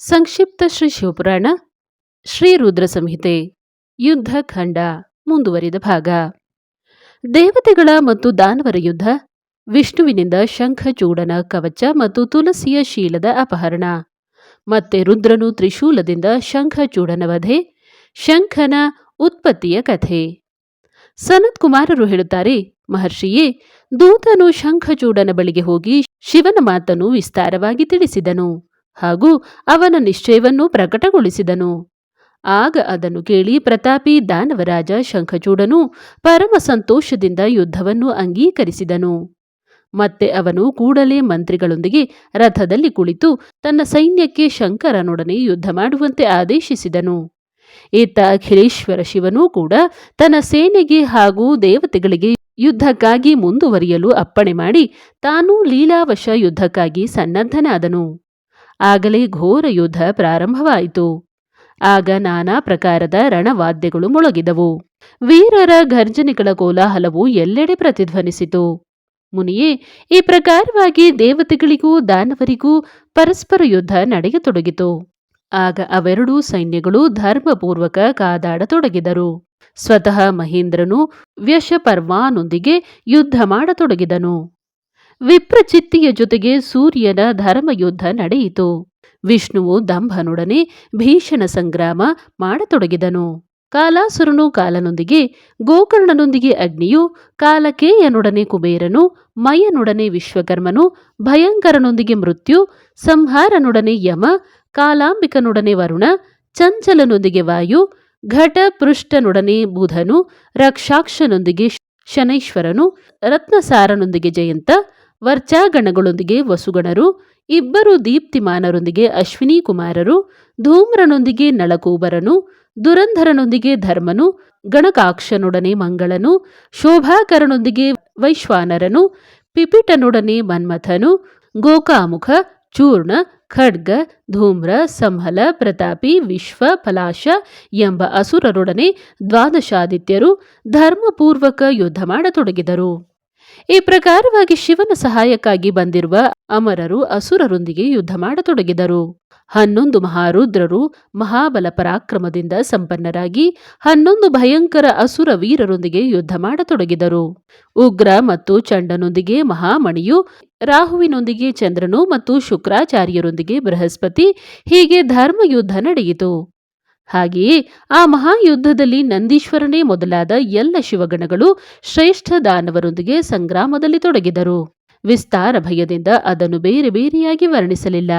ಸಂಕ್ಷಿಪ್ತ ಶ್ರೀ ಶಿವಪುರಾಣ, ಶ್ರೀ ರುದ್ರ ಸಂಹಿತೆ, ಯುದ್ಧ ಖಂಡ ಮುಂದುವರಿದ ಭಾಗ. ದೇವತೆಗಳ ಮತ್ತು ದಾನವರ ಯುದ್ಧ, ವಿಷ್ಣುವಿನಿಂದ ಶಂಖಚೂಡನ ಕವಚ ಮತ್ತು ತುಲಸಿಯ ಶೀಲದ ಅಪಹರಣ. ಮತ್ತೆ ರುದ್ರನು ತ್ರಿಶೂಲದಿಂದ ಶಂಖಚೂಡನ ವಧೆ, ಶಂಖನ ಉತ್ಪತ್ತಿಯ ಕಥೆ. ಸನತ್ ಕುಮಾರರು ಹೇಳುತ್ತಾರೆ, ಮಹರ್ಷಿಯೇ, ದೂತನು ಶಂಖಚೂಡನ ಬಳಿಗೆ ಹೋಗಿ ಶಿವನ ಮಾತನ್ನು ವಿಸ್ತಾರವಾಗಿ ತಿಳಿಸಿದನು. ಹಾಗೂ ಅವನ ನಿಶ್ಚಯವನ್ನು ಪ್ರಕಟಗೊಳಿಸಿದನು. ಆಗ ಅದನ್ನು ಕೇಳಿ ಪ್ರತಾಪಿ ದಾನವರಾಜ ಶಂಖಚೂಡನು ಪರಮ ಸಂತೋಷದಿಂದ ಯುದ್ಧವನ್ನು ಅಂಗೀಕರಿಸಿದನು. ಮತ್ತೆ ಅವನು ಕೂಡಲೇ ಮಂತ್ರಿಗಳೊಂದಿಗೆ ರಥದಲ್ಲಿ ಕುಳಿತು ತನ್ನ ಸೈನ್ಯಕ್ಕೆ ಶಂಕರನೊಡನೆ ಯುದ್ಧ ಮಾಡುವಂತೆ ಆದೇಶಿಸಿದನು. ಇತ್ತ ಅಖಿಲೇಶ್ವರ ಶಿವನೂ ಕೂಡ ತನ್ನ ಸೇನೆಗೆ ಹಾಗೂ ದೇವತೆಗಳಿಗೆ ಯುದ್ಧಕ್ಕಾಗಿ ಮುಂದುವರಿಯಲು ಅಪ್ಪಣೆ ಮಾಡಿ ತಾನೂ ಲೀಲಾವಶ ಯುದ್ಧಕ್ಕಾಗಿ ಸನ್ನದ್ಧನಾದನು. ಆಗಲೇ ಘೋರ ಯುದ್ಧ ಪ್ರಾರಂಭವಾಯಿತು. ಆಗ ನಾನಾ ಪ್ರಕಾರದ ರಣವಾದ್ಯಗಳು ಮೊಳಗಿದವು. ವೀರರ ಘರ್ಜನೆಗಳ ಕೋಲಾಹಲವು ಎಲ್ಲೆಡೆ ಪ್ರತಿಧ್ವನಿಸಿತು. ಮುನಿಯೇ, ಈ ಪ್ರಕಾರವಾಗಿ ದೇವತೆಗಳಿಗೂ ದಾನವರಿಗೂ ಪರಸ್ಪರ ಯುದ್ಧ ನಡೆಯತೊಡಗಿತು. ಆಗ ಅವೆರಡೂ ಸೈನ್ಯಗಳು ಧರ್ಮಪೂರ್ವಕ ಕಾದಾಡತೊಡಗಿದರು. ಸ್ವತಃ ಮಹೇಂದ್ರನು ವ್ಯಶಪರ್ವಾನೊಂದಿಗೆ ಯುದ್ಧ ಮಾಡತೊಡಗಿದನು. ವಿಪ್ರಚಿತ್ತಿಯ ಜೊತೆಗೆ ಸೂರ್ಯನ ಧರ್ಮಯುದ್ಧ ನಡೆಯಿತು. ವಿಷ್ಣುವು ದಂಭನೊಡನೆ ಭೀಷಣ ಸಂಗ್ರಾಮ ಮಾಡತೊಡಗಿದನು. ಕಾಲಾಸುರನು ಕಾಲನೊಂದಿಗೆ, ಗೋಕರ್ಣನೊಂದಿಗೆ ಅಗ್ನಿಯು ಕಾಲಕೇಯನೊಡನೆ ಕುಬೇರನು, ಮಯನೊಡನೆ ವಿಶ್ವಕರ್ಮನು, ಭಯಂಕರನೊಂದಿಗೆ ಮೃತ್ಯು, ಸಂಹಾರನೊಡನೆ ಯಮ, ಕಾಲಾಂಬಿಕನೊಡನೆ ವರುಣ, ಚಂಚಲನೊಂದಿಗೆ ವಾಯು ಘಟ ಪೃಷ್ಠನೊಡನೆ ಬುಧನು, ರಕ್ಷಾಕ್ಷನೊಂದಿಗೆ ಶನೈಶ್ವರನು, ರತ್ನಸಾರನೊಂದಿಗೆ ಜಯಂತ ವರ್ಚಾಗಣಗಳೊಂದಿಗೆ ವಸುಗಣರು, ಇಬ್ಬರು ದೀಪ್ತಿಮಾನರೊಂದಿಗೆ ಅಶ್ವಿನಿ ಕುಮಾರರು ಧೂಮ್ರನೊಂದಿಗೆ ನಳಕೂಬರನು, ದುರಂಧರನೊಂದಿಗೆ ಧರ್ಮನು, ಗಣಕಾಕ್ಷನೊಡನೆ ಮಂಗಳನು, ಶೋಭಾಕರನೊಂದಿಗೆ ವೈಶ್ವಾನರನು, ಪಿಪಿಟನೊಡನೆ ಮನ್ಮಥನು, ಗೋಕಾಮುಖ, ಚೂರ್ಣ, ಖಡ್ಗ, ಧೂಮ್ರ, ಸಂಹಲ, ಪ್ರತಾಪಿ, ವಿಶ್ವ, ಫಲಾಶ ಎಂಬ ಅಸುರರೊಡನೆ ದ್ವಾದಶಾದಿತ್ಯರು ಧರ್ಮಪೂರ್ವಕ ಯುದ್ಧ ಮಾಡತೊಡಗಿದರು. ಈ ಪ್ರಕಾರವಾಗಿ ಶಿವನ ಸಹಾಯಕ್ಕಾಗಿ ಬಂದಿರುವ ಅಮರರು ಅಸುರರೊಂದಿಗೆ ಯುದ್ಧ ಮಾಡತೊಡಗಿದರು. ಹನ್ನೊಂದು ಮಹಾರುದ್ರರು ಮಹಾಬಲ ಪರಾಕ್ರಮದಿಂದ ಸಂಪನ್ನರಾಗಿ ಹನ್ನೊಂದು ಭಯಂಕರ ಅಸುರ ವೀರರೊಂದಿಗೆ ಯುದ್ಧ ಮಾಡತೊಡಗಿದರು. ಉಗ್ರ ಮತ್ತು ಚಂಡನೊಂದಿಗೆ ಮಹಾಮಣಿಯು, ರಾಹುವಿನೊಂದಿಗೆ ಚಂದ್ರನು ಮತ್ತು ಶುಕ್ರಾಚಾರ್ಯರೊಂದಿಗೆ ಬೃಹಸ್ಪತಿ ಹೀಗೆ ಧರ್ಮಯುದ್ಧ ನಡೆಯಿತು. ಹಾಗೆಯೇ ಆ ಮಹಾಯುದ್ಧದಲ್ಲಿ ನಂದೀಶ್ವರನೇ ಮೊದಲಾದ ಎಲ್ಲ ಶಿವಗಣಗಳು ಶ್ರೇಷ್ಠ ದಾನವರೊಂದಿಗೆ ಸಂಗ್ರಾಮದಲ್ಲಿ ತೊಡಗಿದರು. ವಿಸ್ತಾರ ಭಯದಿಂದ ಅದನ್ನು ಬೇರೆ ಬೇರೆಯಾಗಿ ವರ್ಣಿಸಲಿಲ್ಲ.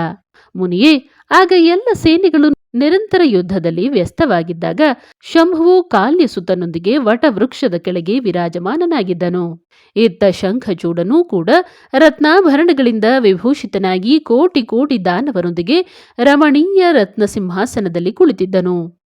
ಮುನಿಯೇ, ಆಗ ಎಲ್ಲ ಸೇನೆಗಳು ನಿರಂತರ ಯುದ್ಧದಲ್ಲಿ ವ್ಯಸ್ತವಾಗಿದ್ದಾಗ ಶಂಭುವು ಕಾಲ್ಯಸುತನೊಂದಿಗೆ ವಟವೃಕ್ಷದ ಕೆಳಗೆ ವಿರಾಜಮಾನನಾಗಿದ್ದನು. ಇತ್ತ ಶಂಖಚೂಡನೂ ಕೂಡ ರತ್ನಾಭರಣಗಳಿಂದ ವಿಭೂಷಿತನಾಗಿ ಕೋಟಿ ಕೋಟಿ ದಾನವರೊಂದಿಗೆ ರಮಣೀಯ ರತ್ನ ಸಿಂಹಾಸನದಲ್ಲಿ ಕುಳಿತಿದ್ದನು.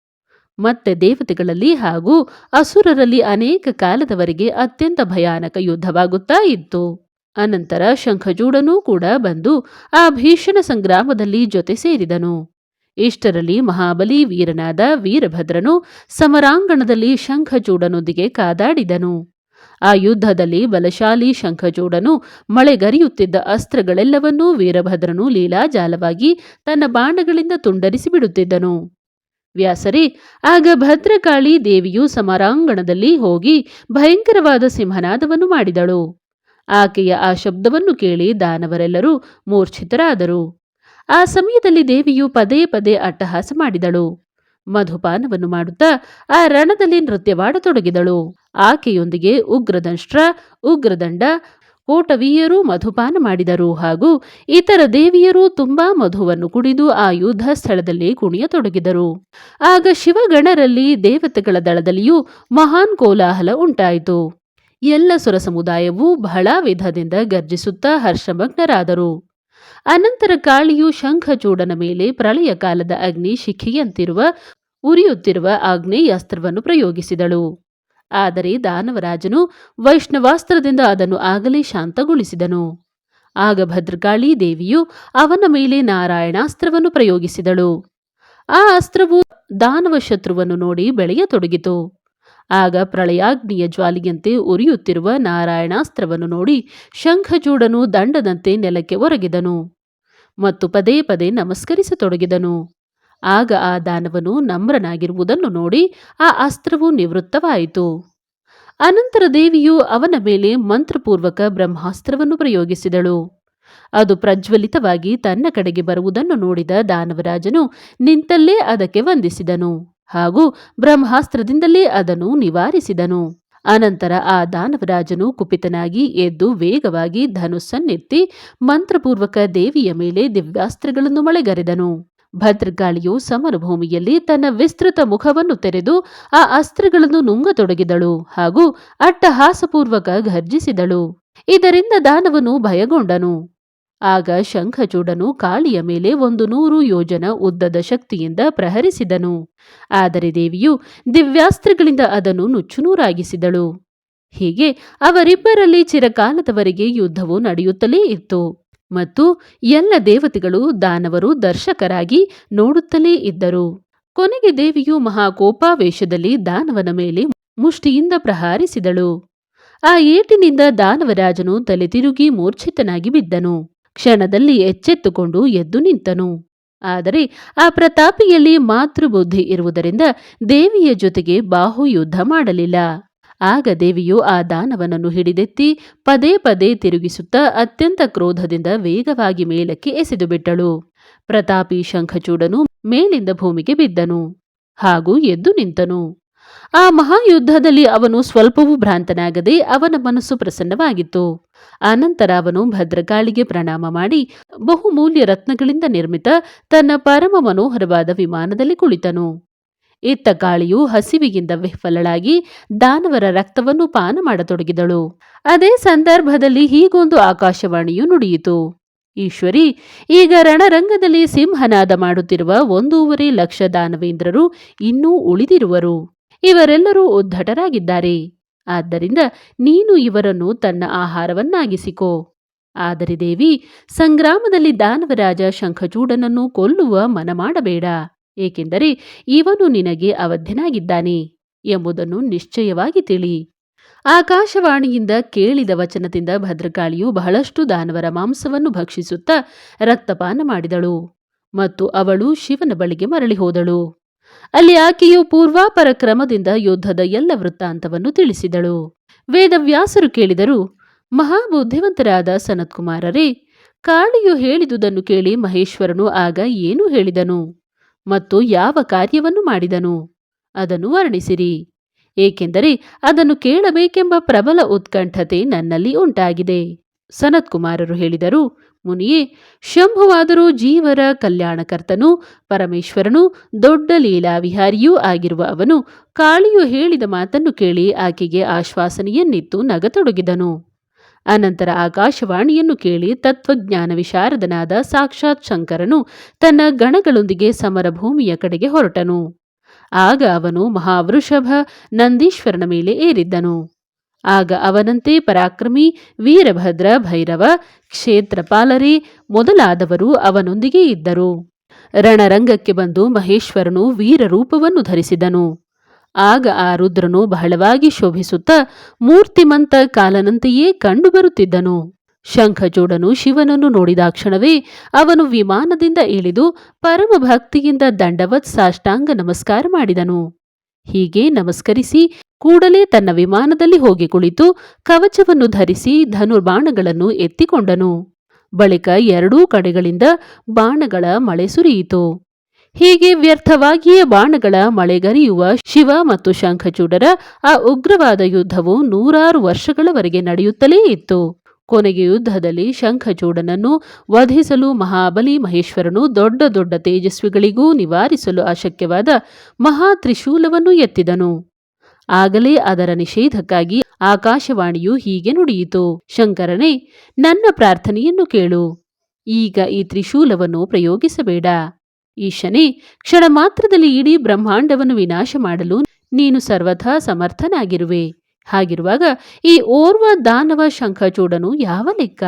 ಮತ್ತೆ ದೇವತೆಗಳಲ್ಲಿ ಹಾಗೂ ಅಸುರರಲ್ಲಿ ಅನೇಕ ಕಾಲದವರೆಗೆ ಅತ್ಯಂತ ಭಯಾನಕ ಯುದ್ಧವಾಗುತ್ತಾ ಇತ್ತು. ಅನಂತರ ಶಂಖಚೂಡನೂ ಕೂಡ ಬಂದು ಆ ಭೀಷಣ ಸಂಗ್ರಾಮದಲ್ಲಿ ಜೊತೆ ಸೇರಿದನು. ಇಷ್ಟರಲ್ಲಿ ಮಹಾಬಲಿ ವೀರನಾದ ವೀರಭದ್ರನು ಸಮರಾಂಗಣದಲ್ಲಿ ಶಂಖಚೂಡನೊಂದಿಗೆ ಕಾದಾಡಿದನು. ಆ ಯುದ್ಧದಲ್ಲಿ ಬಲಶಾಲಿ ಶಂಖಚೂಡನು ಮಳೆಗರಿಯುತ್ತಿದ್ದ ಅಸ್ತ್ರಗಳೆಲ್ಲವನ್ನೂ ವೀರಭದ್ರನು ಲೀಲಾಜಾಲವಾಗಿ ತನ್ನ ಬಾಣಗಳಿಂದ ತುಂಡರಿಸಿ ಬಿಡುತ್ತಿದ್ದನು. ವ್ಯಾಸರೇ, ಆಗ ಭದ್ರಕಾಳಿ ದೇವಿಯು ಸಮರಾಂಗಣದಲ್ಲಿ ಹೋಗಿ ಭಯಂಕರವಾದ ಸಿಂಹನಾದವನ್ನು ಮಾಡಿದಳು. ಆಕೆಯ ಆ ಶಬ್ದವನ್ನು ಕೇಳಿ ದಾನವರೆಲ್ಲರೂ ಮೂರ್ಛಿತರಾದರು. ಆ ಸಮಯದಲ್ಲಿ ದೇವಿಯು ಪದೇ ಪದೇ ಅಟ್ಟಹಾಸ ಮಾಡಿದಳು. ಮಧುಪಾನವನ್ನು ಮಾಡುತ್ತಾ ಆ ರಣದಲ್ಲಿ ನೃತ್ಯವಾಡತೊಡಗಿದಳು. ಆಕೆಯೊಂದಿಗೆ ಉಗ್ರದಂಷ್ಟ್ರ, ಉಗ್ರದಂಡ, ಕೋಟವೀಯರು ಮಧುಪಾನ ಮಾಡಿದರು ಹಾಗೂ ಇತರ ದೇವಿಯರು ತುಂಬಾ ಮಧುವನ್ನು ಕುಡಿದು ಆ ಯುದ್ಧ ಸ್ಥಳದಲ್ಲಿ ಕುಣಿಯತೊಡಗಿದರು. ಆಗ ಶಿವಗಣರಲ್ಲಿ ದೇವತೆಗಳ ದಳದಲ್ಲಿಯೂ ಮಹಾನ್ ಕೋಲಾಹಲ ಉಂಟಾಯಿತು. ಎಲ್ಲ ಸುರ ಸಮುದಾಯವೂ ಬಹಳ ವಿಧದಿಂದ ಗರ್ಜಿಸುತ್ತಾ ಹರ್ಷಮಗ್ನರಾದರು. ಅನಂತರ ಕಾಳಿಯು ಶಂಖಚೂಡನ ಮೇಲೆ ಪ್ರಳಯ ಕಾಲದ ಅಗ್ನಿ ಶಿಖಿಯಂತಿರುವ, ಉರಿಯುತ್ತಿರುವ ಆಗ್ನೇಯಾಸ್ತ್ರವನ್ನು ಪ್ರಯೋಗಿಸಿದಳು. ಆದರೆ ದಾನವರಾಜನು ವೈಷ್ಣವಾಸ್ತ್ರದಿಂದ ಅದನ್ನು ಆಗಲೇ ಶಾಂತಗೊಳಿಸಿದನು. ಆಗ ಭದ್ರಕಾಳಿ ದೇವಿಯು ಅವನ ಮೇಲೆ ನಾರಾಯಣಾಸ್ತ್ರವನ್ನು ಪ್ರಯೋಗಿಸಿದಳು. ಆ ಅಸ್ತ್ರವು ದಾನವ ಶತ್ರುವನ್ನು ನೋಡಿ ಬೆಳೆಯತೊಡಗಿತು. ಆಗ ಪ್ರಳಯಾಗ್ನಿಯ ಜ್ವಾಲಿಯಂತೆ ಉರಿಯುತ್ತಿರುವ ನಾರಾಯಣಾಸ್ತ್ರವನ್ನು ನೋಡಿ ಶಂಖಚೂಡನು ದಂಡದಂತೆ ನೆಲಕ್ಕೆ ಒರಗಿದನು ಮತ್ತು ಪದೇ ಪದೇ ನಮಸ್ಕರಿಸತೊಡಗಿದನು. ಆಗ ಆ ದಾನವನು ನಮ್ರನಾಗಿರುವುದನ್ನು ನೋಡಿ ಆ ಅಸ್ತ್ರವು ನಿವೃತ್ತವಾಯಿತು. ಅನಂತರ ದೇವಿಯು ಅವನ ಮೇಲೆ ಮಂತ್ರಪೂರ್ವಕ ಬ್ರಹ್ಮಾಸ್ತ್ರವನ್ನು ಪ್ರಯೋಗಿಸಿದಳು. ಅದು ಪ್ರಜ್ವಲಿತವಾಗಿ ತನ್ನ ಕಡೆಗೆ ಬರುವುದನ್ನು ನೋಡಿದ ದಾನವರಾಜನು ನಿಂತಲ್ಲೇ ಅದಕ್ಕೆ ವಂದಿಸಿದನು. ಹಾಗೂ ಬ್ರಹ್ಮಾಸ್ತ್ರದಿಂದಲೇ ಅದನ್ನು ನಿವಾರಿಸಿದನು. ಅನಂತರ ಆ ದಾನವರಾಜನು ಕುಪಿತನಾಗಿ ಎದ್ದು ವೇಗವಾಗಿ ಧನುಸ್ಸನ್ನೆತ್ತಿ ಮಂತ್ರಪೂರ್ವಕ ದೇವಿಯ ಮೇಲೆ ದಿವ್ಯಾಸ್ತ್ರಗಳನ್ನು ಮಳೆಗರೆದನು. ಭದ್ರಗಾಳಿಯು ಸಮರಭೂಮಿಯಲ್ಲಿ ತನ್ನ ವಿಸ್ತೃತ ಮುಖವನ್ನು ತೆರೆದು ಆ ಅಸ್ತ್ರಗಳನ್ನು ನುಂಗತೊಡಗಿದಳು ಹಾಗೂ ಅಟ್ಟಹಾಸಪೂರ್ವಕ ಘರ್ಜಿಸಿದಳು. ಇದರಿಂದ ದಾನವನು ಭಯಗೊಂಡನು. ಆಗ ಶಂಖಚೂಡನು ಕಾಳಿಯ ಮೇಲೆ ಒಂದು ನೂರು ಯೋಜನ ಉದ್ದದ ಶಕ್ತಿಯಿಂದ ಪ್ರಹರಿಸಿದನು. ಆದರೆ ದೇವಿಯು ದಿವ್ಯಾಸ್ತ್ರಗಳಿಂದ ಅದನ್ನು ನುಚ್ಚುನೂರಾಗಿಸಿದಳು. ಹೀಗೆ ಅವರಿಬ್ಬರಲ್ಲಿ ಚಿರಕಾಲದವರೆಗೆ ಯುದ್ಧವು ನಡೆಯುತ್ತಲೇ ಇತ್ತು. ಮತ್ತು ಎಲ್ಲ ದೇವತೆಗಳು ದಾನವರು ದರ್ಶಕರಾಗಿ ನೋಡುತ್ತಲೇ ಇದ್ದರು. ಕೊನೆಗೆ ದೇವಿಯು ಮಹಾಕೋಪಾವೇಶದಲ್ಲಿ ದಾನವನ ಮೇಲೆ ಮುಷ್ಟಿಯಿಂದ ಪ್ರಹಾರಿಸಿದಳು. ಆ ಏಟಿನಿಂದ ದಾನವರಾಜನು ತಲೆ ತಿರುಗಿ ಮೂರ್ಛಿತನಾಗಿ ಬಿದ್ದನು. ಕ್ಷಣದಲ್ಲಿ ಎಚ್ಚೆತ್ತುಕೊಂಡು ಎದ್ದು ನಿಂತನು. ಆದರೆ ಆ ಪ್ರತಾಪಿಯಲ್ಲಿ ಮಾತೃಬುದ್ಧಿ ಇರುವುದರಿಂದ ದೇವಿಯ ಜೊತೆಗೆ ಬಾಹು ಯುದ್ಧ ಮಾಡಲಿಲ್ಲ. ಆಗ ದೇವಿಯು ಆ ದಾನವನನ್ನು ಹಿಡಿದೆತ್ತಿ ಪದೇ ಪದೇ ತಿರುಗಿಸುತ್ತಾ ಅತ್ಯಂತ ಕ್ರೋಧದಿಂದ ವೇಗವಾಗಿ ಮೇಲಕ್ಕೆ ಎಸೆದು ಬಿಟ್ಟಳು. ಪ್ರತಾಪಿ ಶಂಖಚೂಡನು ಮೇಲಿಂದ ಭೂಮಿಗೆ ಬಿದ್ದನು ಹಾಗೂ ಎದ್ದು ನಿಂತನು. ಆ ಮಹಾಯುದ್ಧದಲ್ಲಿ ಅವನು ಸ್ವಲ್ಪವೂ ಭ್ರಾಂತನಾಗದೆ ಅವನ ಮನಸ್ಸು ಪ್ರಸನ್ನವಾಗಿತ್ತು. ಆನಂತರ ಅವನು ಭದ್ರಕಾಳಿಗೆ ಪ್ರಣಾಮ ಮಾಡಿ ಬಹುಮೂಲ್ಯ ರತ್ನಗಳಿಂದ ನಿರ್ಮಿತ ತನ್ನ ಪರಮ ಮನೋಹರವಾದ ವಿಮಾನದಲ್ಲಿ ಕುಳಿತನು. ಇತ್ತ ಗಾಳಿಯು ಹಸಿವಿಗಿಂದ ವಿಫಲಳಾಗಿ ದಾನವರ ರಕ್ತವನ್ನು ಪಾನ ಮಾಡತೊಡಗಿದಳು. ಅದೇ ಸಂದರ್ಭದಲ್ಲಿ ಹೀಗೊಂದು ಆಕಾಶವಾಣಿಯು ನುಡಿಯಿತು. ಈಶ್ವರಿ, ಈಗ ರಣರಂಗದಲ್ಲಿ ಸಿಂಹನಾದ ಮಾಡುತ್ತಿರುವ ಒಂದೂವರೆ ಲಕ್ಷ ದಾನವೇಂದ್ರರು ಇನ್ನೂ ಉಳಿದಿರುವರು. ಇವರೆಲ್ಲರೂ ಉದ್ಧಟರಾಗಿದ್ದಾರೆ. ಆದ್ದರಿಂದ ನೀನು ಇವರನ್ನು ತನ್ನ ಆಹಾರವನ್ನಾಗಿಸಿಕೋ. ಆದರೆ ದೇವಿ, ಸಂಗ್ರಾಮದಲ್ಲಿ ದಾನವರಾಜ ಶಂಖಚೂಡನನ್ನು ಕೊಲ್ಲುವ ಮನ ಮಾಡಬೇಡ ಏಕೆಂದರೆ ಇವನು ನಿನಗೆ ಅವಧ್ಯನಾಗಿದ್ದಾನೆ ಎಂಬುದನ್ನು ನಿಶ್ಚಯವಾಗಿ ತಿಳಿ. ಆಕಾಶವಾಣಿಯಿಂದ ಕೇಳಿದ ವಚನದಿಂದ ಭದ್ರಕಾಳಿಯು ಬಹಳಷ್ಟು ದಾನವರ ಮಾಂಸವನ್ನು ಭಕ್ಷಿಸುತ್ತಾ ರಕ್ತಪಾನ ಮಾಡಿದಳು ಮತ್ತು ಅವಳು ಶಿವನ ಬಳಿಗೆ ಮರಳಿ ಹೋದಳು. ಅಲ್ಲಿ ಆಕೆಯು ಪೂರ್ವಾಪರ ಕ್ರಮದಿಂದ ಯುದ್ಧದ ಎಲ್ಲ ವೃತ್ತಾಂತವನ್ನು ತಿಳಿಸಿದಳು. ವೇದವ್ಯಾಸರು ಕೇಳಿದರು, ಮಹಾಬುದ್ಧಿವಂತರಾದ ಸನತ್ಕುಮಾರರೇ, ಕಾಳಿಯು ಹೇಳಿದುದನ್ನು ಕೇಳಿ ಮಹೇಶ್ವರನು ಆಗ ಏನು ಹೇಳಿದನು? ಮತ್ತು ಯಾವ ಕಾರ್ಯವನ್ನು ಮಾಡಿದನು? ಅದನ್ನು ವರ್ಣಿಸಿರಿ. ಏಕೆಂದರೆ ಅದನ್ನು ಕೇಳಬೇಕೆಂಬ ಪ್ರಬಲ ಉತ್ಕಂಠತೆ ನನ್ನಲ್ಲಿ ಉಂಟಾಗಿದೆ. ಸನತ್ಕುಮಾರರು ಹೇಳಿದರು ಮುನಿಯೇ, ಶಂಭುವಾದರೂ ಜೀವರ ಕಲ್ಯಾಣಕರ್ತನು, ಪರಮೇಶ್ವರನು, ದೊಡ್ಡ ಲೀಲಾ ವಿಹಾರಿಯೂ ಆಗಿರುವ ಅವನು, ಕಾಳಿಯು ಹೇಳಿದ ಮಾತನ್ನು ಕೇಳಿ ಆಕೆಗೆ ಆಶ್ವಾಸನೆಯನ್ನಿತ್ತು ನಗತೊಡಗಿದನು. ಅನಂತರ ಆಕಾಶವಾಣಿಯನ್ನು ಕೇಳಿ ತತ್ವಜ್ಞಾನ ವಿಶಾರದನಾದ ಸಾಕ್ಷಾತ್ ಶಂಕರನು ತನ್ನ ಗಣಗಳೊಂದಿಗೆ ಸಮರಭೂಮಿಯ ಕಡೆಗೆ ಹೊರಟನು. ಆಗ ಅವನು ಮಹಾವೃಷಭ ನಂದೀಶ್ವರನ ಮೇಲೆ ಏರಿದ್ದನು. ಆಗ ಅವನಂತೆ ಪರಾಕ್ರಮಿ, ವೀರಭದ್ರ, ಭೈರವ, ಕ್ಷೇತ್ರಪಾಲರೇ ಮೊದಲಾದವರು ಅವನೊಂದಿಗೆ ಇದ್ದರು. ರಣರಂಗಕ್ಕೆ ಬಂದು ಮಹೇಶ್ವರನು ವೀರರೂಪವನ್ನು ಧರಿಸಿದನು. ಆಗ ಆ ರುದ್ರನು ಬಹಳವಾಗಿ ಶೋಭಿಸುತ್ತಾ ಮೂರ್ತಿಮಂತ ಕಾಲನಂತೆಯೇ ಕಂಡುಬರುತ್ತಿದ್ದನು. ಶಂಖಚೂಡನು ಶಿವನನ್ನು ನೋಡಿದಾಕ್ಷಣವೇ ಅವನು ವಿಮಾನದಿಂದ ಇಳಿದು ಪರಮ ಭಕ್ತಿಯಿಂದ ದಂಡವತ್ ಸಾಷ್ಟಾಂಗ ನಮಸ್ಕಾರ ಮಾಡಿದನು. ಹೀಗೆ ನಮಸ್ಕರಿಸಿ ಕೂಡಲೇ ತನ್ನ ವಿಮಾನದಲ್ಲಿ ಹೋಗಿ ಕುಳಿತು ಕವಚವನ್ನು ಧರಿಸಿ ಧನುರ್ಬಾಣಗಳನ್ನು ಎತ್ತಿಕೊಂಡನು. ಬಳಿಕ ಎರಡೂ ಕಡೆಗಳಿಂದ ಬಾಣಗಳ ಮಳೆ ಸುರಿಯಿತು. ಹೀಗೆ ವ್ಯರ್ಥವಾಗಿಯೇ ಬಾಣಗಳ ಮಳೆಗರಿಯುವ ಶಿವ ಮತ್ತು ಶಂಖಚೂಡರ ಆ ಉಗ್ರವಾದ ಯುದ್ಧವು ನೂರಾರು ವರ್ಷಗಳವರೆಗೆ ನಡೆಯುತ್ತಲೇ ಇತ್ತು. ಕೊನೆಗೆ ಯುದ್ಧದಲ್ಲಿ ಶಂಖಚೂಡನನ್ನು ವಧಿಸಲು ಮಹಾಬಲಿ ಮಹೇಶ್ವರನು ದೊಡ್ಡ ದೊಡ್ಡ ತೇಜಸ್ವಿಗಳಿಗೂ ನಿವಾರಿಸಲು ಅಶಕ್ಯವಾದ ಮಹಾ ತ್ರಿಶೂಲವನ್ನು ಎತ್ತಿದನು. ಆಗಲೇ ಅದರ ನಿಷೇಧಕ್ಕಾಗಿ ಆಕಾಶವಾಣಿಯು ಹೀಗೆ ನುಡಿಯಿತು. ಶಂಕರನೇ, ನನ್ನ ಪ್ರಾರ್ಥನೆಯನ್ನು ಕೇಳು. ಈಗ ಈ ತ್ರಿಶೂಲವನ್ನು ಪ್ರಯೋಗಿಸಬೇಡ. ಈಶನೇ, ಕ್ಷಣ ಮಾತ್ರದಲ್ಲಿ ಇಡೀ ಬ್ರಹ್ಮಾಂಡವನ್ನು ವಿನಾಶ ಮಾಡಲು ನೀನು ಸರ್ವಥಾ ಸಮರ್ಥನಾಗಿರುವೆ. ಹಾಗಿರುವಾಗ ಈ ಓರ್ವ ದಾನವ ಶಂಖಚೂಡನು ಯಾವ ಲೆಕ್ಕ?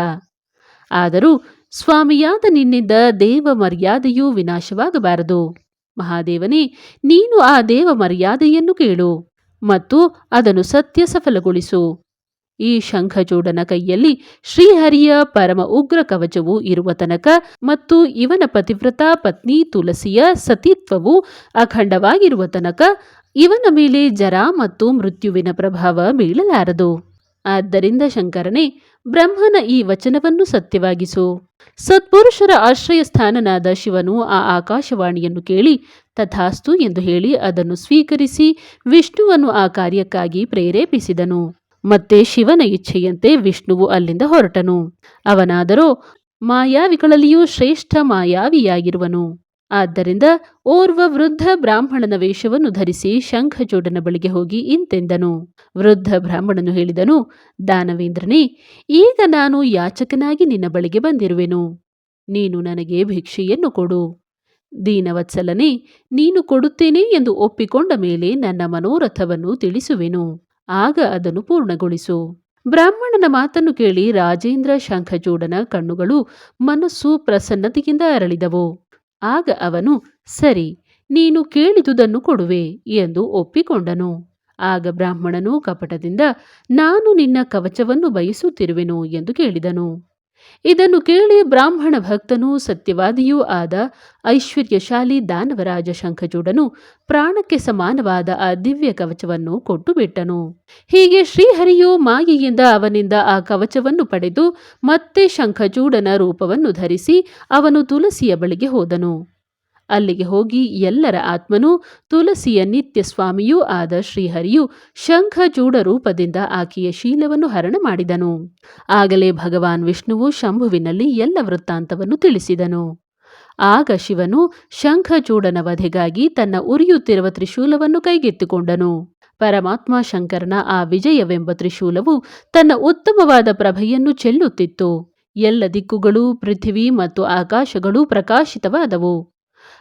ಆದರೂ ಸ್ವಾಮಿಯಾದ ನಿನ್ನಿಂದ ದೇವ ಮರ್ಯಾದೆಯೂ ವಿನಾಶವಾಗಬಾರದು. ಮಹಾದೇವನೇ, ನೀನು ಆ ದೇವ ಮರ್ಯಾದೆಯನ್ನು ಕೇಳು. ಮತ್ತು ಅದನ್ನು ಸತ್ಯ ಸಫಲಗೊಳಿಸು. ಈ ಶಂಖಚೂಡನ ಕೈಯಲ್ಲಿ ಶ್ರೀಹರಿಯ ಪರಮ ಉಗ್ರ ಕವಚವು ಇರುವ ತನಕ ಮತ್ತು ಇವನ ಪತಿವ್ರತಾ ಪತ್ನಿ ತುಲಸಿಯ ಸತೀತ್ವವು ಅಖಂಡವಾಗಿರುವ ತನಕ ಇವನ ಮೇಲೆ ಜರ ಮತ್ತು ಮೃತ್ಯುವಿನ ಪ್ರಭಾವ ಬೀಳಲಾರದು. ಆದ್ದರಿಂದ ಶಂಕರನೇ, ಬ್ರಹ್ಮನ ಈ ವಚನವನ್ನು ಸತ್ಯವಾಗಿಸು. ಸತ್ಪುರುಷರ ಆಶ್ರಯ ಸ್ಥಾನನಾದ ಶಿವನು ಆ ಆಕಾಶವಾಣಿಯನ್ನು ಕೇಳಿ, ತಥಾಸ್ತು ಎಂದು ಹೇಳಿ ಅದನ್ನು ಸ್ವೀಕರಿಸಿ ವಿಷ್ಣುವನ್ನು ಆ ಕಾರ್ಯಕ್ಕಾಗಿ ಪ್ರೇರೇಪಿಸಿದನು. ಮತ್ತೆ ಶಿವನ ಇಚ್ಛೆಯಂತೆ ವಿಷ್ಣುವು ಅಲ್ಲಿಂದ ಹೊರಟನು. ಅವನಾದರೋ, ಮಾಯಾವಿಗಳಲ್ಲಿಯೂ ಶ್ರೇಷ್ಠ ಮಾಯಾವಿಯಾಗಿರುವನು. ಆದ್ದರಿಂದ ಓರ್ವ ವೃದ್ಧ ಬ್ರಾಹ್ಮಣನ ವೇಷವನ್ನು ಧರಿಸಿ ಶಂಖಚೂಡನ ಬಳಿಗೆ ಹೋಗಿ ಇಂತೆಂದನು. ವೃದ್ಧ ಬ್ರಾಹ್ಮಣನು ಹೇಳಿದನು, ದಾನವೇಂದ್ರನೇ, ಈಗ ನಾನು ಯಾಚಕನಾಗಿ ನಿನ್ನ ಬಳಿಗೆ ಬಂದಿರುವೆನು. ನೀನು ನನಗೆ ಭಿಕ್ಷೆಯನ್ನು ಕೊಡು. ದೀನವತ್ಸಲನೇ, ನೀನು ಕೊಡುತ್ತೇನೆ ಎಂದು ಒಪ್ಪಿಕೊಂಡ ಮೇಲೆ ನನ್ನ ಮನೋರಥವನ್ನು ತಿಳಿಸುವೆನು. ಆಗ ಅದನ್ನು ಪೂರ್ಣಗೊಳಿಸು. ಬ್ರಾಹ್ಮಣನ ಮಾತನ್ನು ಕೇಳಿ ರಾಜೇಂದ್ರ ಶಂಖಚೂಡನ ಕಣ್ಣುಗಳು ಮನಸ್ಸು ಪ್ರಸನ್ನತೆಯಿಂದ ಅರಳಿದವು. ಆಗ ಅವನು, ಸರಿ, ನೀನು ಕೇಳಿದುದನ್ನು ಕೊಡುವೆ ಎಂದು ಒಪ್ಪಿಕೊಂಡನು. ಆಗ ಬ್ರಾಹ್ಮಣನು ಕಪಟದಿಂದ, ನಾನು ನಿನ್ನ ಕವಚವನ್ನು ಬಯಸುತ್ತಿರುವೆನು ಎಂದು ಕೇಳಿದನು. ಇದನ್ನು ಕೇಳಿ ಬ್ರಾಹ್ಮಣ ಭಕ್ತನೂ ಸತ್ಯವಾದಿಯೂ ಆದ ಐಶ್ವರ್ಯಶಾಲಿ ದಾನವರಾಜ ಶಂಖಚೂಡನು ಪ್ರಾಣಕ್ಕೆ ಸಮಾನವಾದ ಆ ದಿವ್ಯ ಕವಚವನ್ನು ಕೊಟ್ಟು ಬಿಟ್ಟನು ಹೀಗೆ ಶ್ರೀಹರಿಯು ಮಾಯೆಯಿಂದ ಅವನಿಂದ ಆ ಕವಚವನ್ನು ಪಡೆದು ಮತ್ತೆ ಶಂಖಚೂಡನ ರೂಪವನ್ನು ಧರಿಸಿ ಅವನು ತುಳಸಿಯ ಬಳಿಗೆ ಹೋದನು. ಅಲ್ಲಿಗೆ ಹೋಗಿ ಎಲ್ಲರ ಆತ್ಮನು ತುಳಸಿಯ ನಿತ್ಯ ಸ್ವಾಮಿಯೂ ಆದ ಶ್ರೀಹರಿಯು ಶಂಖಚೂಡ ರೂಪದಿಂದ ಆಕೆಯ ಶೀಲವನ್ನು ಹರಣ ಮಾಡಿದನು. ಆಗಲೇ ಭಗವಾನ್ ವಿಷ್ಣುವು ಶಂಭುವಿನಲ್ಲಿ ಎಲ್ಲ ವೃತ್ತಾಂತವನ್ನು ತಿಳಿಸಿದನು. ಆಗ ಶಿವನು ಶಂಖಚೂಡನ ವಧೆಗಾಗಿ ತನ್ನ ಉರಿಯುತ್ತಿರುವ ತ್ರಿಶೂಲವನ್ನು ಕೈಗೆತ್ತಿಕೊಂಡನು. ಪರಮಾತ್ಮ ಶಂಕರನ ಆ ವಿಜಯವೆಂಬ ತ್ರಿಶೂಲವು ತನ್ನ ಉತ್ತಮವಾದ ಪ್ರಭೆಯನ್ನು ಚೆಲ್ಲುತ್ತಿತ್ತು. ಎಲ್ಲ ದಿಕ್ಕುಗಳು, ಪೃಥ್ವಿ ಮತ್ತು ಆಕಾಶಗಳು ಪ್ರಕಾಶಿತವಾದವು.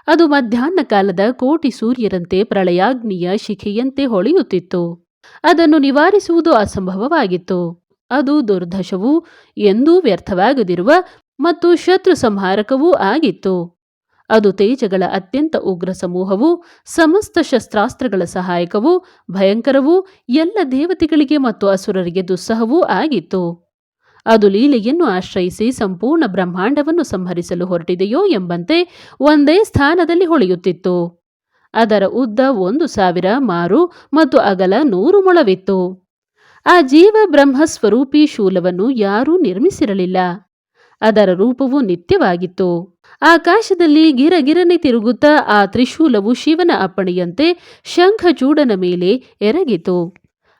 ಅದು ಮಧ್ಯಾಹ್ನ ಕಾಲದ ಕೋಟಿ ಸೂರ್ಯರಂತೆ ಪ್ರಳಯಾಗ್ನಿಯ ಶಿಖೆಯಂತೆ ಹೊಳೆಯುತ್ತಿತ್ತು. ಅದನ್ನು ನಿವಾರಿಸುವುದು ಅಸಂಭವವಾಗಿತ್ತು. ಅದು ದುರ್ದಶವೂ ಎಂದೂ ವ್ಯರ್ಥವಾಗದಿರುವ ಮತ್ತು ಶತ್ರು ಸಂಹಾರಕವೂ ಆಗಿತ್ತು. ಅದು ತೇಜಗಳ ಅತ್ಯಂತ ಉಗ್ರ ಸಮೂಹವು, ಸಮಸ್ತ ಶಸ್ತ್ರಾಸ್ತ್ರಗಳ ಸಹಾಯಕವೂ, ಭಯಂಕರವೂ, ಎಲ್ಲ ದೇವತೆಗಳಿಗೆ ಮತ್ತು ಅಸುರರಿಗೆ ದುಸ್ಸಹವೂ ಆಗಿತ್ತು. ಅದು ಲೀಲೆಯನ್ನು ಆಶ್ರಯಿಸಿ ಸಂಪೂರ್ಣ ಬ್ರಹ್ಮಾಂಡವನ್ನು ಸಂಹರಿಸಲು ಹೊರಟಿದೆಯೋ ಎಂಬಂತೆ ಒಂದೇ ಸ್ಥಾನದಲ್ಲಿ ಹೊಳೆಯುತ್ತಿತ್ತು. ಅದರ ಉದ್ದ ಒಂದು ಸಾವಿರ ಮಾರು ಮತ್ತು ಅಗಲ ನೂರು ಮೊಳವಿತ್ತು. ಆ ಜೀವ ಬ್ರಹ್ಮಸ್ವರೂಪಿ ಶೂಲವನ್ನು ಯಾರೂ ನಿರ್ಮಿಸಿರಲಿಲ್ಲ. ಅದರ ರೂಪವು ನಿತ್ಯವಾಗಿತ್ತು. ಆಕಾಶದಲ್ಲಿ ಗಿರಗಿರನೆ ತಿರುಗುತ್ತಾ ಆ ತ್ರಿಶೂಲವು ಶಿವನ ಅಪ್ಪಣೆಯಂತೆ ಶಂಖಚೂಡನ ಮೇಲೆ ಎರಗಿತು.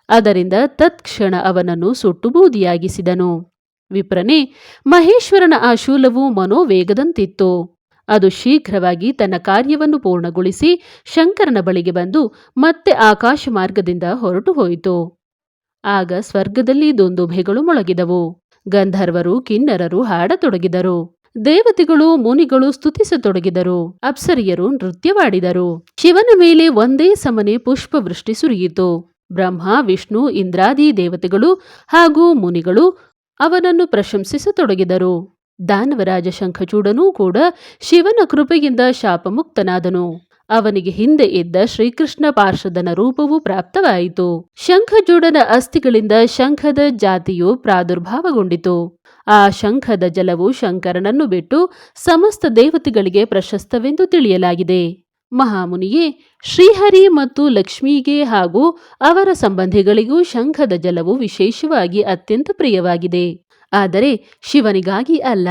ಅದರಿಂದ ತತ್ಕ್ಷಣ ಅವನನ್ನು ಸುಟ್ಟು ಬೂದಿಯಾಗಿಸಿದನು ವಿಪ್ರನೇ, ಮಹೇಶ್ವರನ ಆ ಶೂಲವು ಮನೋವೇಗದಂತಿತ್ತು. ಅದು ಶೀಘ್ರವಾಗಿ ತನ್ನ ಕಾರ್ಯವನ್ನು ಪೂರ್ಣಗೊಳಿಸಿ ಶಂಕರನ ಬಳಿಗೆ ಬಂದು ಮತ್ತೆ ಆಕಾಶ ಮಾರ್ಗದಿಂದ ಹೊರಟು ಹೋಯಿತು. ಆಗ ಸ್ವರ್ಗದಲ್ಲಿ ದುಂದುಭೆಗಳು ಮೊಳಗಿದವು. ಗಂಧರ್ವರು, ಕಿನ್ನರರು ಹಾಡತೊಡಗಿದರು. ದೇವತೆಗಳು, ಮುನಿಗಳು ಸ್ತುತಿಸತೊಡಗಿದರು. ಅಪ್ಸರಿಯರು ನೃತ್ಯವಾಡಿದರು. ಶಿವನ ಮೇಲೆ ಒಂದೇ ಸಮನೆ ಪುಷ್ಪವೃಷ್ಟಿ ಸುರಿಯಿತು. ಬ್ರಹ್ಮ, ವಿಷ್ಣು, ಇಂದ್ರಾದಿ ದೇವತೆಗಳು ಹಾಗೂ ಮುನಿಗಳು ಅವನನ್ನು ಪ್ರಶಂಸಿಸತೊಡಗಿದರು. ದಾನವರಾಜ ಶಂಖಚೂಡನೂ ಕೂಡ ಶಿವನ ಕೃಪೆಯಿಂದ ಶಾಪಮುಕ್ತನಾದನು. ಅವನಿಗೆ ಹಿಂದೆ ಇದ್ದ ಶ್ರೀಕೃಷ್ಣ ಪಾರ್ಷದನ ರೂಪವೂ ಪ್ರಾಪ್ತವಾಯಿತು. ಶಂಖಜೂಡನ ಅಸ್ಥಿಗಳಿಂದ ಶಂಖದ ಜಾತಿಯು ಪ್ರಾದುರ್ಭಾವಗೊಂಡಿತು. ಆ ಶಂಖದ ಜಲವು ಶಂಕರನನ್ನು ಬಿಟ್ಟು ಸಮಸ್ತ ದೇವತೆಗಳಿಗೆ ಪ್ರಶಸ್ತವೆಂದು ತಿಳಿಯಲಾಗಿದೆ. ಮಹಾಮುನಿಯೇ, ಶ್ರೀಹರಿ ಮತ್ತು ಲಕ್ಷ್ಮಿಗೆ ಹಾಗೂ ಅವರ ಸಂಬಂಧಿಗಳಿಗೂ ಶಂಖದ ಜಲವು ವಿಶೇಷವಾಗಿ ಅತ್ಯಂತ ಪ್ರಿಯವಾಗಿದೆ. ಆದರೆ ಶಿವನಿಗಾಗಿ ಅಲ್ಲ.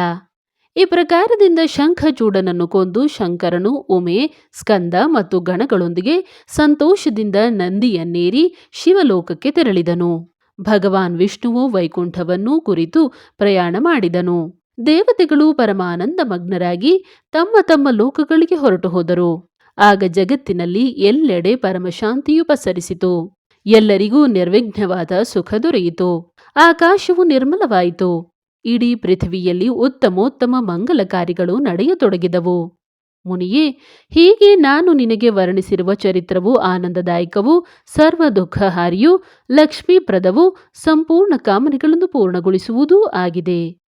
ಈ ಪ್ರಕಾರದಿಂದ ಶಂಖಚೂಡನನ್ನು ಕೊಂದು ಶಂಕರನು, ಉಮೆ, ಸ್ಕಂದ ಮತ್ತು ಗಣಗಳೊಂದಿಗೆ ಸಂತೋಷದಿಂದ ನಂದಿಯನ್ನೇರಿ ಶಿವಲೋಕಕ್ಕೆ ತೆರಳಿದನು. ಭಗವಾನ್ ವಿಷ್ಣುವು ವೈಕುಂಠವನ್ನೂ ಕುರಿತು ಪ್ರಯಾಣ ಮಾಡಿದನು. ದೇವತೆಗಳು ಪರಮಾನಂದ ಮಗ್ನರಾಗಿ ತಮ್ಮ ತಮ್ಮ ಲೋಕಗಳಿಗೆ ಹೊರಟು ಹೋದರು. ಆಗ ಜಗತ್ತಿನಲ್ಲಿ ಎಲ್ಲೆಡೆ ಪರಮಶಾಂತಿಯು ಪಸರಿಸಿತು. ಎಲ್ಲರಿಗೂ ನಿರ್ವಿಘ್ನವಾದ ಸುಖ ದೊರೆಯಿತು. ಆಕಾಶವು ನಿರ್ಮಲವಾಯಿತು. ಇಡೀ ಪೃಥ್ವಿಯಲ್ಲಿ ಉತ್ತಮೋತ್ತಮ ಮಂಗಲ ಕಾರ್ಯಗಳು ನಡೆಯತೊಡಗಿದವು. ಮುನಿಯೇ, ಹೀಗೆ ನಾನು ನಿನಗೆ ವರ್ಣಿಸಿರುವ ಚರಿತ್ರವು ಆನಂದದಾಯಕವೂ ಸರ್ವ ದುಃಖಹಾರಿಯೂ ಲಕ್ಷ್ಮೀಪ್ರದವೂ, ಸಂಪೂರ್ಣ ಕಾಮನೆಗಳನ್ನು ಪೂರ್ಣಗೊಳಿಸುವುದೂ ಆಗಿದೆ.